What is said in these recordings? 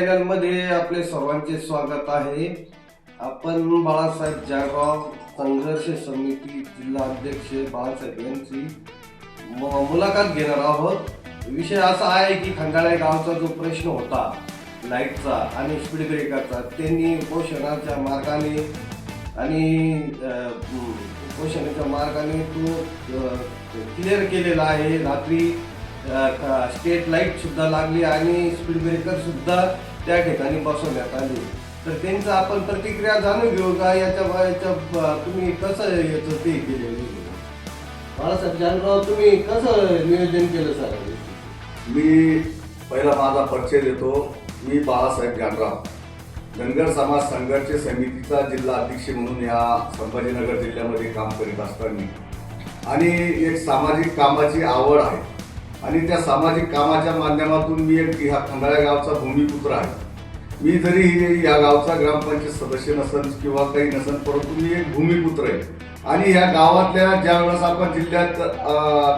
चॅनलमध्ये आपले सर्वांचे स्वागत आहे. आपण बाळासाहेब जळगाव संघर्ष समिती जिल्हा अध्यक्ष बाळासाहेब यांची मुलाखत घेणार आहोत. विषय असा आहे की खंडाळा गावचा जो प्रश्न होता लाईटचा आणि स्पीड ब्रेकरचा त्यांनी उपोषणाच्या मार्गाने आणि उपोषणाच्या मार्गाने तो क्लिअर केलेला आहे. रात्री स्टेट लाइट सुद्धा लागली आणि स्पीड ब्रेकर सुद्धा त्या ठिकाणी बसवण्यात आले. तर त्यांचं आपण प्रतिक्रिया जाणून घेऊ का? याच्या याच्या तुम्ही कसं याचं ते केलेलं बाळासाहेब जानराव तुम्ही कसं नियोजन केलं सर? मी पहिला माझा परिचय देतो. मी बाळासाहेब जानराव धनगर समाज संघर्ष समितीचा जिल्हा अध्यक्ष म्हणून या संभाजीनगर जिल्ह्यामध्ये काम करीत असताना. आणि एक सामाजिक कामाची आवड आहे. आणि त्या सामाजिक कामाच्या माध्यमातून मी एक ह्या खंडाळ्या गावचा भूमिपुत्र आहे. मी जरी या गावचा ग्रामपंचायत सदस्य नसन किंवा काही नसन परंतु मी एक भूमिपुत्र आहे. आणि या गावातल्या ज्या वेळेस आपण जिल्ह्यात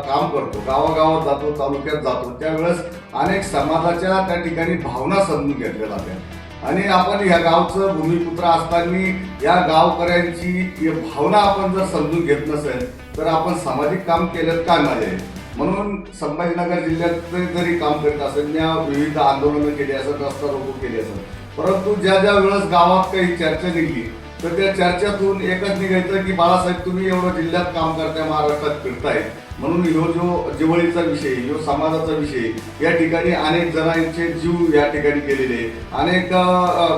काम करतो गावागावात जातो तालुक्यात जातो त्यावेळेस अनेक समाजाच्या त्या ठिकाणी भावना समजून घेतल्या जातात आणि आपण ह्या गावचं भूमिपुत्र असताना या गावकऱ्यांची भावना आपण जर समजून घेत नसेल तर आपण सामाजिक काम केलं काय मजा आहे म्हणून संभाजीनगर जिल्ह्यात जरी काम करीत असेल या विविध आंदोलनं केली असत रस्ता रोको केली असत परंतु ज्या ज्या वेळेस गावात काही चर्चा निघली तर त्या चर्चेतून एकच निघायचं की बाळासाहेब तुम्ही एवढं जिल्ह्यात काम करताय महाराष्ट्रात फिरताय. म्हणून ह्यो जो जिवळीचा विषय ह्यो समाजाचा विषय या ठिकाणी अनेक जणांचे जीव या ठिकाणी गेलेले अनेक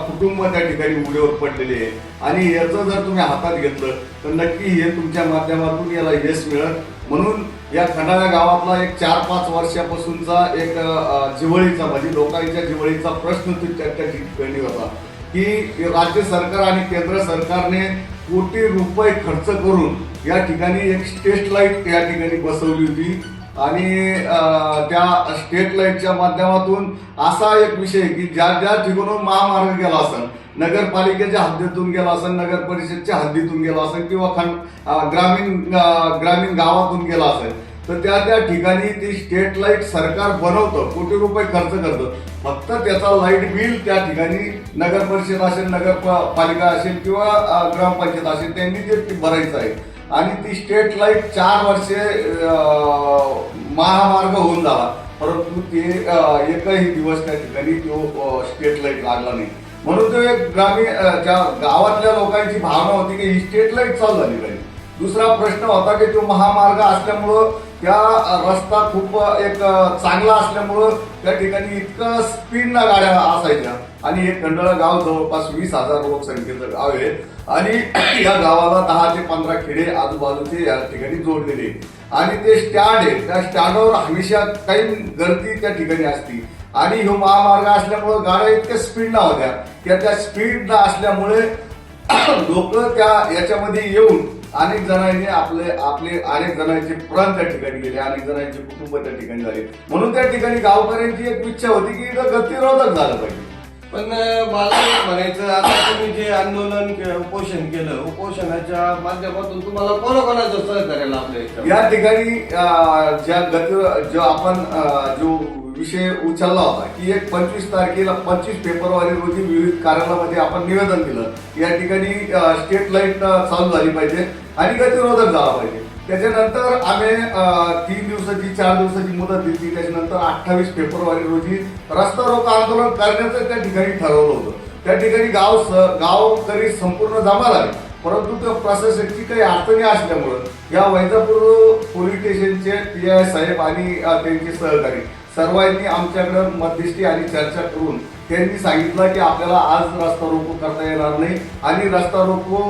कुटुंब त्या ठिकाणी उघड्यावर पडलेले आहे आणि याचं जर तुम्ही हातात घेतलं तर नक्की हे तुमच्या माध्यमातून याला यश मिळत म्हणून या खंडाळ्या गावातला एक चार पाच वर्षापासूनचा एक जिवळीचा म्हणजे लोकांच्या जिवळीचा प्रश्न तो त्या ठिकाणी होता की राज्य सरकार आणि केंद्र सरकारने कोटी रुपये खर्च करून या ठिकाणी एक स्टेट लाइट या ठिकाणी बसवली होती. आणि त्या स्टेट लाईटच्या माध्यमातून असा एक विषय की ज्या ज्या ठिकाणून महामार्ग गेला असेल नगरपालिकेच्या हद्दीतून गेला असेल नगर परिषदच्या हद्दीतून गेला असेल किंवा खंड ग्रामीण ग्रामीण गावातून गेला असेल तर त्या त्या ठिकाणी ती स्टेट लाइट सरकार बनवतं कोटी रुपये खर्च करतं. फक्त त्याचा लाइट बिल त्या ठिकाणी नगर परिषद असेल नगर प- पालिका असेल किंवा ग्रामपंचायत असेल त्यांनी ते ते भरायचं आहे. आणि ती स्टेट लाइट चार वर्षे महामार्ग होऊन झाला परंतु ते एकही दिवस त्या ठिकाणी तो स्टेट लाइट लागला नाही. म्हणून तो एक ग्रामीण ज्या गावातल्या लोकांची भावना होती की इस्टेटला एक लाइट चालू झाली पाहिजे. दुसरा प्रश्न होता की तो महामार्ग असल्यामुळं त्या रस्ता खूप एक चांगला असल्यामुळं त्या ठिकाणी इतकं स्पीडनं गाड्या असायच्या. आणि हे खंडाळा गाव जवळपास वीस हजार लोकसंख्येचं गाव आहे. आणि या गावाला दहा ते पंधरा खेडे आजूबाजूचे या ठिकाणी जोडलेले आणि ते स्टँड आहे त्या स्टँडवर हमेशा काही गर्दी त्या ठिकाणी असती. आणि ह्यो महामार्ग असल्यामुळं गाड्या इतक्या स्पीडनं होत्या त्या त्या स्पीडनं असल्यामुळे लोक त्या याच्यामध्ये येऊन अनेक जणांनी आपले आपले अनेक जणांचे प्राण त्या ठिकाणी गेले अनेक जणांचे कुटुंब त्या ठिकाणी झाले म्हणून त्या ठिकाणी गावकऱ्यांची एक इच्छा होती की इथं गतिरोधक झालं पाहिजे पण मला एक म्हणायचं आता तुम्ही जे आंदोलन उपोषण केलं उपोषणाच्या माध्यमातून तुम्हाला कोणाकोणाचं सहकार्य लाभलं याच्यामध्ये? या ठिकाणी ज्या गती जो आपण जो विषय उचलला होता की एक पंचवीस तारखेला पंचवीस फेब्रुवारी रोजी विविध कार्यालयामध्ये आपण निवेदन दिलं या ठिकाणी स्टेट लाइट चालू झाली पाहिजे आणि गतिरोधक झाला पाहिजे. त्याच्यानंतर आम्ही तीन दिवसाची चार दिवसाची मुदत दिली. त्याच्यानंतर अठ्ठावीस फेब्रुवारी रोजी रस्ता रोको आंदोलन करण्याचं त्या ठिकाणी ठरवलं होतं. त्या ठिकाणी गाव स- गावकरी संपूर्ण जमा झाले. परंतु त्या प्रशासनाची काही अडचणी असल्यामुळं या वैजापूर पोलीस स्टेशनचे पी आय साहेब आणि त्यांचे सहकारी सर्वांनी आमच्याकडे मध्यस्थी आणि चर्चा करून त्यांनी सांगितलं की आपल्याला आज रस्ता रोको करता येणार नाही. आणि रस्ता रोको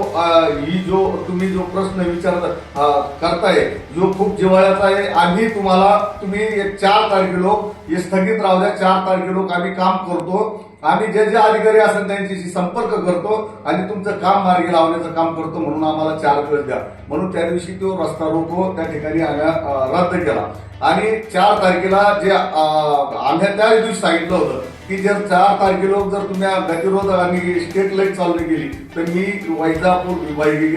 ही जो तुम्ही जो प्रश्न विचारता करताय जो खूप जिव्हाळ्याचा आहे आम्ही तुम्हाला तुम्ही एक चार तारखे लोक हे स्थगित राहू द्या चार तारखे लोक आम्ही काम करतो. आम्ही जे जे अधिकारी असेल त्यांच्याशी संपर्क करतो आणि तुमचं काम मार्गी लावण्याचं काम करतो म्हणून आम्हाला चार दिवस द्या. म्हणून त्या दिवशी तो रस्ता रोको त्या ठिकाणी आम्ही रद्द केला. आणि चार तारखेला जे आम्ही त्याच दिवशी सांगितलं होतं की जर चार तारखे लोक जर तुम्ही गतिरोध आणि स्टेट लाइट चालू केली तर मी वैजापूर विभागीय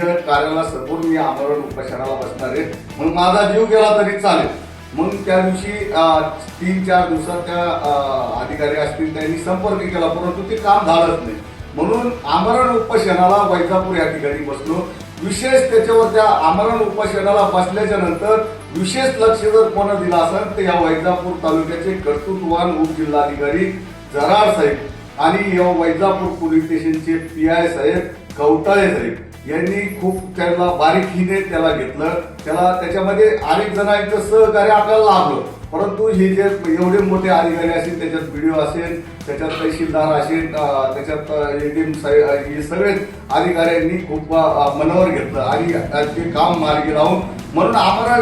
सपोर्ट मी आमरण उपोषणाला बसणार आहे. म्हणून माझा जीव गेला तरी चालेल. मग त्या दिवशी तीन चार दिवसात त्या अधिकारी असतील त्यांनी संपर्क केला परंतु ते काम झालंच नाही. म्हणून आमरण उपोषणाला वैजापूर या ठिकाणी बसलो. विशेष त्याच्यावर त्या आमरण उपोषणाला बसल्याच्या नंतर विशेष लक्ष जर कोणा दिलं असेल तर या वैजापूर तालुक्याचे कर्तृत्ववान उपजिल्हाधिकारी जरार साहेब आणि या वैजापूर पोलीस स्टेशनचे पी आय साहेब कवटाळे साहेब यांनी खूप त्याला बारीकीने त्याला घेतलं. त्याला त्याच्यामध्ये अनेक जणांचं सहकार्य आपल्याला लाभलं. परंतु हे जे एवढे मोठे अधिकारी असेल त्याच्यात व्हिडिओ असेल त्याच्यात तहसीलदार असेल त्याच्यात त्याच्यात टी एम हे सगळे अधिकाऱ्यांनी खूप मनावर घेतलं आणि ते काम मार्गी लावून म्हणून आम्हाला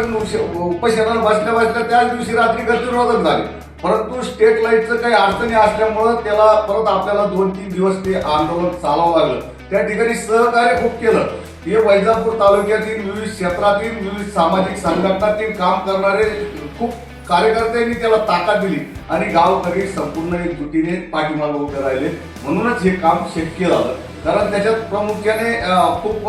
उपोषणाला बसल्या बसल्या त्याच दिवशी रात्री गतिरोधक झाले. परंतु स्टेट लाईटचं काही अडचणी असल्यामुळं त्याला परत आपल्याला दोन तीन दिवस ते आंदोलन चालावं लागलं. त्या ठिकाणी सहकार्य खूप केलं. हे वैजापूर तालुक्यातील विविध क्षेत्रातील विविध सामाजिक संघटनातील काम करणारे खूप कार्यकर्त्यांनी त्याला ताकद दिली आणि गावकरी संपूर्ण एकजुटीने पाठीमागे उभे राहिले. म्हणूनच हे काम शक्य झालं. कारण त्याच्यात प्रामुख्याने खूप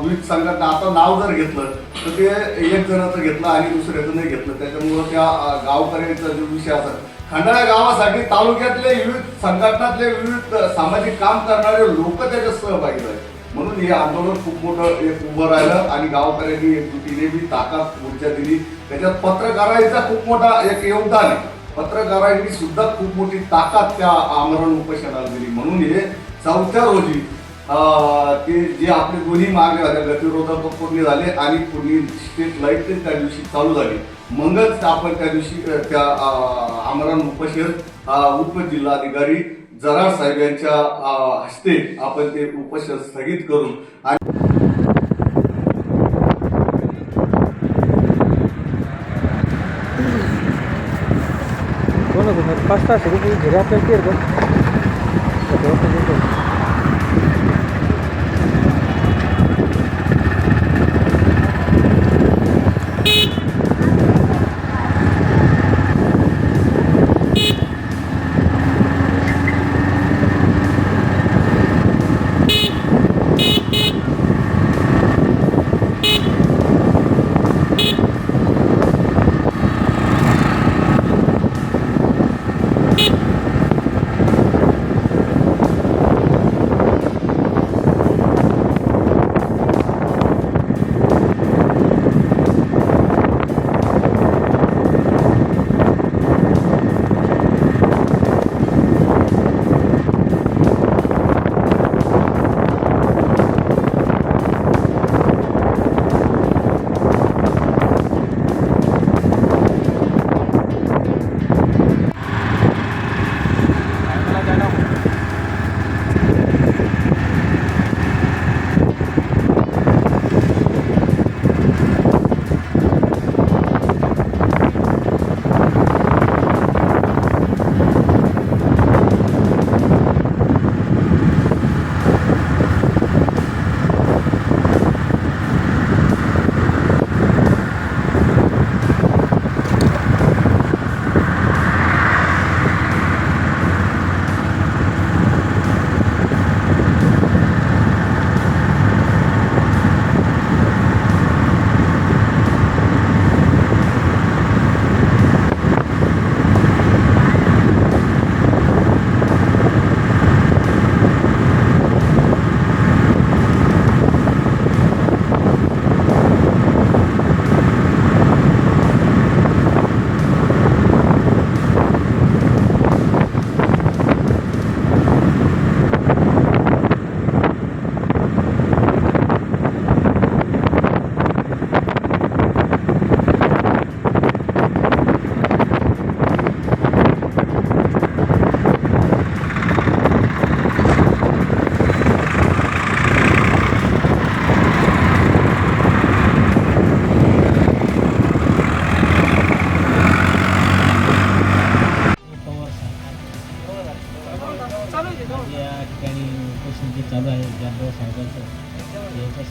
विविध संघटना आता नाव जर घेतलं तर ते एक जणाचं घेतलं आणि दुसऱ्याचं नाही घेतलं. त्याच्यामुळं त्या गावकऱ्यांचा जो विषय असा खंडाळा गावासाठी तालुक्यातले विविध संघटनातले विविध सामाजिक काम करणारे लोक त्याच्यात सहभागी झाले. म्हणून हे आंदोलन खूप मोठं एक उभं राहिलं आणि गावकऱ्यांनी एकजुटीने बी ताकद ऊर्जा दिली. त्याच्यात पत्रकारांचा खूप मोठा एक योगदान आहे. पत्रकारांनी सुद्धा खूप मोठी ताकद त्या आमरण उपोषणाला दिली. म्हणून हे चौथ्या रोजी ते जे आपले दोन्ही मागण्या होत्या गतिरोधक पूर्ण झाले आणि पूर्ण स्टेट लाइट त्या दिवशी चालू झाली. मगच आपण त्या दिवशी त्या आमरण उपोषण उपजिल्हाधिकारी जरार साहेब यांच्या हस्ते आपण ते उपोषण स्थगित करून आणि पाच तास रुपये घरी आपल्याला तेर.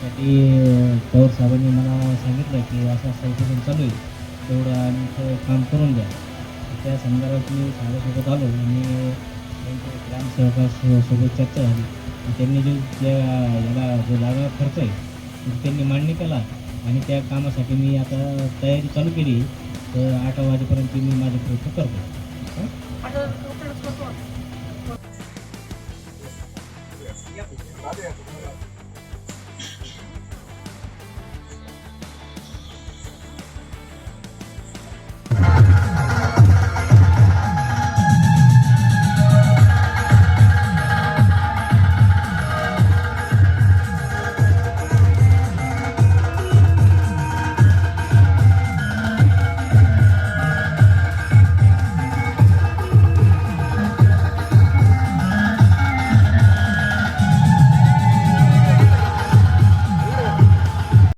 त्यासाठी पवार साहेबांनी मला सांगितलं की असं असं उपोषण चालू आहे. तेवढं आमचं काम करून द्या त्या संदर्भात मी साहेबासोबत आलो आणि त्यांच्या ग्रामसेवकासोबत चर्चा झाली. त्यांनी जो त्या याला जो लागणारा खर्च आहे त्यांनी मान्य केला. आणि त्या कामासाठी मी आता तयारी चालू केली. तर आठ वाजेपर्यंत मी माझे प्रयत्न करतो.